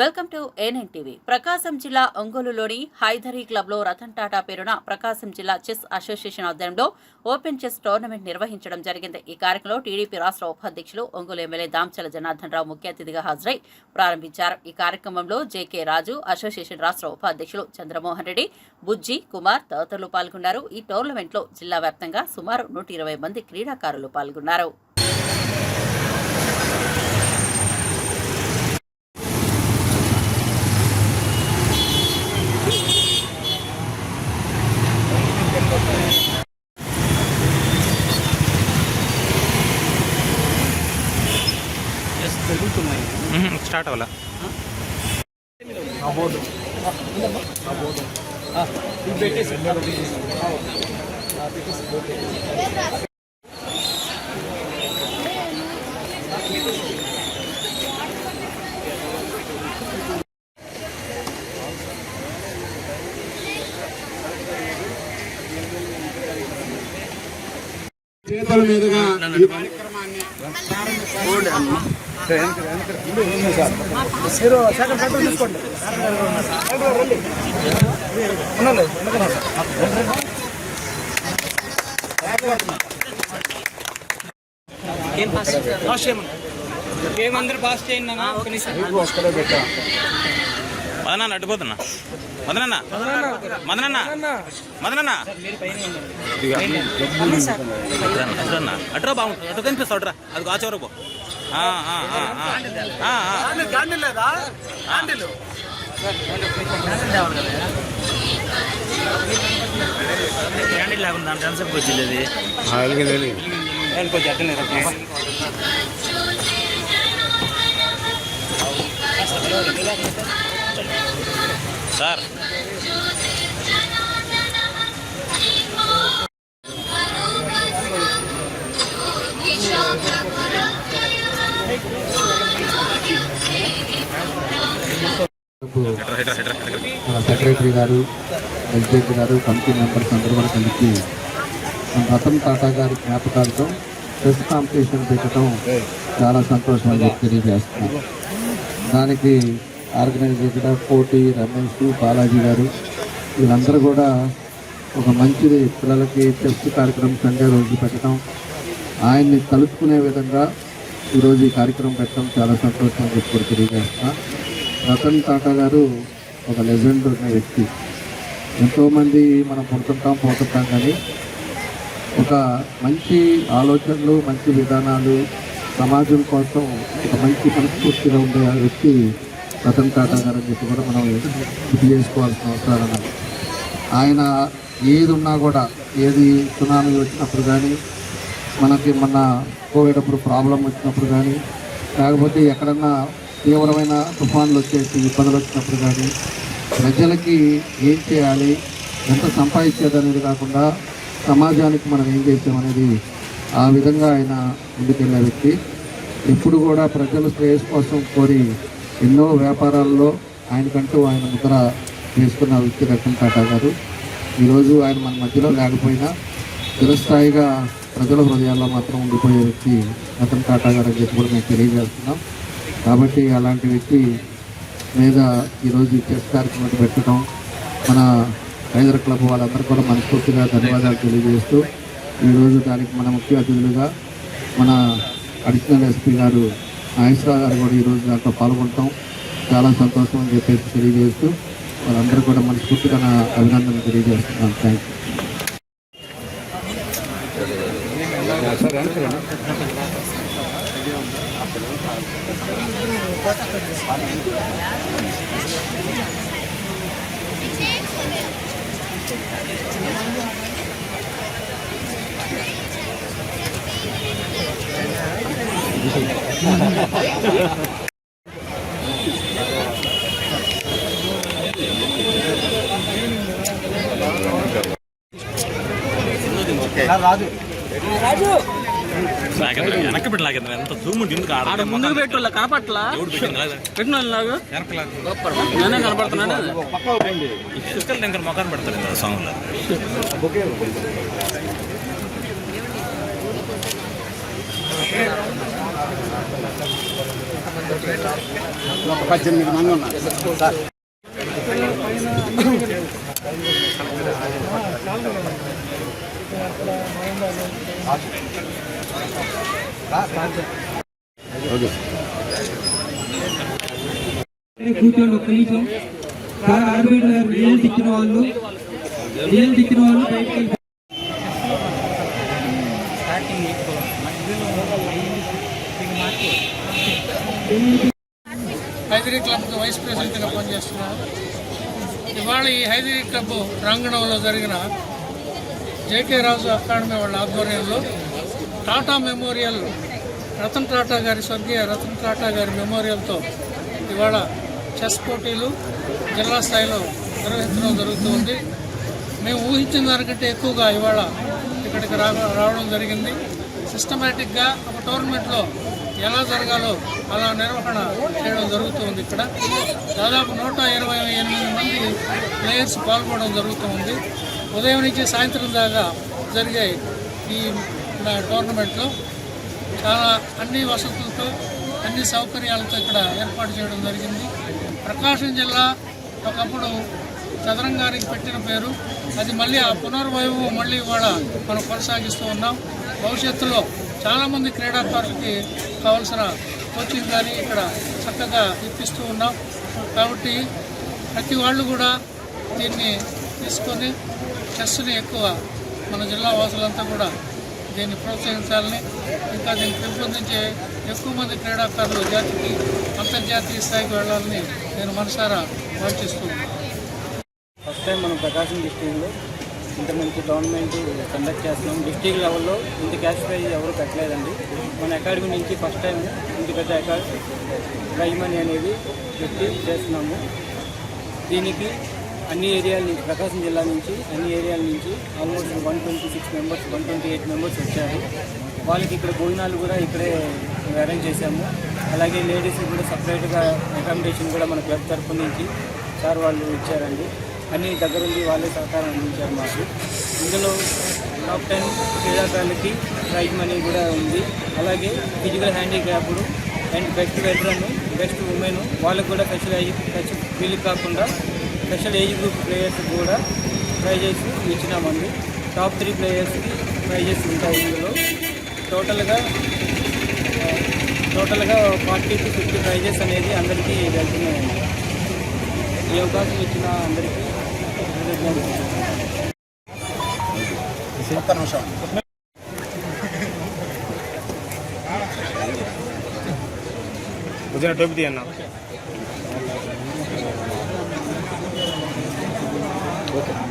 Welcome to ANN TV. Prakasam జిల్లా ఒంగోలులోని హైదరీ క్లబ్లో రతన్ టాటా పేరున ప్రకాశం జిల్లా చెస్ అసోసియేషన్ ఆధ్వర్యంలో ఓపెన్ చెస్ టోర్నమెంట్ నిర్వహించడం జరిగింది. ఈ కార్యక్రమంలో టీడీపీ రాష్ట్ర ఉపాధ్యక్షులు ఒంగోలు ఎమ్మెల్యే దాంచల జనార్దన్ రావు ముఖ్య అతిథిగా హాజరై ప్రారంభించారు. ఈ కార్యక్రమంలో జేకే రాజు అసోసియేషన్ రాష్ట్ర ఉపాధ్యక్షులు చంద్రమోహన్ రెడ్డి బుజ్జి కుమార్ తదితరులు పాల్గొన్నారు. ఈ టోర్నమెంట్లో జిల్లా వ్యాప్తంగా సుమారు నూట ఇరవై మంది క్రీడాకారులు పాల్గొన్నారు. స్టార్ట్ అవ్వాల చేతుల మీదుగా ఈ కార్యక్రమాన్ని ఏమందరూ పాస్ చేయండి మదనన్న అడ్డుపోతున్నా మదనన్న మదనన్న మదనన్న అట్రన్నా అట్రా బాగుంటుంది అటు కనిపిస్తా అట్రా అది ఆ చివరకు పో. ఆ, ఆ, ఆ, ఆ. ఆ, ఆ. క్యాండిల్ లేకుండా ఎంతసేపు వచ్చింది అది కొంచెం. సార్ మన సెక్రటరీ గారు ప్రెసిడెంట్ గారు కమిటీ మెంబర్స్ అందరూ కూడా కలిసి మన రతన్ టాటా గారి జ్ఞాపకాలతో ప్రెస్ కాంపిటీషన్ పెట్టడం చాలా సంతోషం అని చెప్పి దానికి ఆర్గనైజ్ చేసిన కోటి రమేష్ బాలాజీ గారు వీళ్ళందరూ కూడా ఒక మంచిది పిల్లలకి చెస్ కార్యక్రమం సండే రోజు పెట్టడం ఆయన్ని కలుసుకునే విధంగా ఈరోజు ఈ కార్యక్రమం పెట్టడం చాలా సంతోషం అని చెప్పి రతన్ టాటా గారు ఒక లెజెండ్ ఉన్న వ్యక్తి. ఎంతోమంది మనం పుడుతుంటాం పోతుంటాం కానీ ఒక మంచి ఆలోచనలు మంచి విధానాలు సమాజం కోసం ఒక మంచి మనస్ఫూర్తిగా ఉండే వ్యక్తి రతన్ టాటా గారు అని చెప్పి కూడా మనం గుర్తు చేసుకోవాల్సిన అవసరం ఆయన ఏది ఉన్నా కూడా ఏది సునామీ వచ్చినప్పుడు కానీ మనకి మొన్న కోవిడ్ అప్పుడు ప్రాబ్లం వచ్చినప్పుడు కానీ లేకపోతే ఎక్కడన్నా తీవ్రమైన తుఫాన్లు వచ్చేసి ఇబ్బందులు వచ్చినప్పుడు కానీ ప్రజలకి ఏం చేయాలి ఎంత సంపాదించేది అనేది కాకుండా సమాజానికి మనం ఏం చేసామనేది ఆ విధంగా ఆయన ముందుకెళ్ళే వ్యక్తి. ఎప్పుడు కూడా ప్రజల శ్రేయస్ కోసం కోరి ఎన్నో వ్యాపారాల్లో ఆయనకంటూ ఆయన ముద్ర వేసుకున్న వ్యక్తి రతన్ టాటా గారు. ఈరోజు ఆయన మన మధ్యలో లేకపోయినా చిరస్థాయిగా ప్రజల హృదయాల్లో మాత్రం ఉండిపోయే వ్యక్తి రతన్ టాటా గారు అని చెప్పి కూడా మేము తెలియజేస్తున్నాం. కాబట్టి అలాంటి వ్యక్తి మీద ఈరోజు చెస్ కార్యక్రమం పెట్టడం మన హైదర్ క్లబ్ వాళ్ళందరూ కూడా మనస్ఫూర్తిగా ధన్యవాదాలు తెలియజేస్తూ ఈరోజు దానికి మన ముఖ్య అతిథులుగా మన అడిషనల్ ఎస్పీ గారు నాగేశ్వరరావు గారు కూడా ఈరోజు దాంట్లో పాల్గొనటం చాలా సంతోషం అని చెప్పేసి తెలియజేస్తూ వాళ్ళందరూ కూడా మనస్ఫూర్తిగా నా అభినందనలు తెలియజేస్తున్నాను. Thank you 음. 나 라주. 라주. వెనక్కి పెట్టి లాగేంద్ర, ఎంత జూమ్ ఎందుకు ఆడ ముందుకు పెట్టు కనపట్లా? పెట్టిన నాకు. నేనే కనపడుతున్నాను. తీసుకెళ్ళి ఇంకా మొఖాన్ని సాంగ్లో పద్దెనిమిది మంది ఉన్నారు. కూర్చోండి ఒక్క నిమిషం సార్ ఆడబిడ్డ గారు రిజల్ట్ ఇచ్చిన వాళ్ళు రిజల్ట్ ఇచ్చిన వాళ్ళు బయటికి హైదరీ క్లబ్కి వైస్ ప్రెసిడెంట్గా పనిచేస్తున్నాను ఇవాళ ఈ హైదరీ క్లబ్ ప్రాంగణంలో జరిగిన జేకే రాజు అకాడమీ వాళ్ళ ఆధ్వర్యంలో టాటా మెమోరియల్ రతన్ టాటా గారి స్వర్గీయ రతన్ టాటా గారి మెమోరియల్తో ఇవాళ చెస్ పోటీలు జిల్లా స్థాయిలో నిర్వహించడం జరుగుతుంది. మేము ఊహించిన దానికంటే ఎక్కువగా ఇవాళ ఇక్కడికి రావడం జరిగింది. సిస్టమేటిక్గా ఒక టోర్నమెంట్లో ఎలా జరగాలో అలా నిర్వహణ చేయడం జరుగుతుంది ఇక్కడ. దాదాపు నూట ఇరవై ఎనిమిది మంది ప్లేయర్స్ పాల్గొనడం జరుగుతుంది. ఉదయం నుంచి సాయంత్రం దాకా జరిగే ఈ ఇక్కడ టోర్నమెంట్లో చాలా అన్ని వసతులతో అన్ని సౌకర్యాలతో ఇక్కడ ఏర్పాటు చేయడం జరిగింది. ప్రకాశం జిల్లా ఒకప్పుడు చదరంగానికి పెట్టిన పేరు. అది మళ్ళీ ఆ పునర్వైభవం మళ్ళీ ఇవాళ మనం కొనసాగిస్తూ ఉన్నాం. భవిష్యత్తులో చాలామంది క్రీడాకారులకి కావాల్సిన కోచింగ్ కానీ ఇక్కడ చక్కగా ఇప్పిస్తూ ఉన్నాం. కాబట్టి ప్రతి వాళ్ళు కూడా దీన్ని తీసుకొని చెస్ని ఎక్కువ మన జిల్లా వాసులంతా కూడా దీన్ని ప్రోత్సహించాలని ఇంకా దీన్ని పెంపొందించే ఎక్కువ మంది క్రీడాకారులు జాతికి అంతర్జాతీయ స్థాయికి వెళ్ళాలని నేను మనసారా వాంఛిస్తున్నాను. ఫస్ట్ టైం మనం ప్రకాశం డిస్ట్రిక్ట్లో ఇంత మంచి టోర్నమెంట్ కండక్ట్ చేస్తున్నాం. డిస్ట్రిక్ట్ లెవెల్లో ఇంత క్యాష్ ప్రైజ్ ఎవరు పెట్టలేదండి. మన అకాడమీ నుంచి ఫస్ట్ టైం ఇంత పెద్ద అకాడమీ ప్రైజ్ మనీ అనేది పెట్టి చేస్తున్నాము. దీనికి అన్ని ఏరియాల నుంచి ప్రకాశం జిల్లా నుంచి అన్ని ఏరియాల నుంచి almost one twenty six members one twenty eight members వచ్చారు. వాళ్ళకి ఇక్కడ భోజనాలు కూడా ఇక్కడే అరేంజ్ చేశాము. అలాగే లేడీస్కి కూడా సపరేట్గా అకామిడేషన్ కూడా మన క్లబ్ తరఫు నుంచి సార్ వాళ్ళు ఇచ్చారండి. అన్ని దగ్గరుండి వాళ్ళే సహకారం అందించారు మాకు. ఇందులో టాప్ టెన్ క్రీడాకారులకి ప్రైజ్ మనీ కూడా ఉంది. అలాగే physical handicapped and best veteran best women వాళ్ళకు కూడా ఖచ్చితంగా ఏజ్ స్పెషల్ కాకుండా స్పెషల్ ఏజ్ గ్రూప్ ప్లేయర్స్ కూడా ప్రైజెస్ ఇచ్చినామండి. టాప్ త్రీ ప్లేయర్స్కి ప్రైజెస్ ఉంటాయి ఇందులో. టోటల్గా టోటల్గా ఫార్టీ టు ఫిఫ్టీ ప్రైజెస్ అనేది అందరికీ వెళ్తున్నాయండి. ఈ అవకాశం ఇచ్చిన అందరికీ ఒక్క నిమిషం గుజరాత్ టోపి తీయన్నా. Look at him.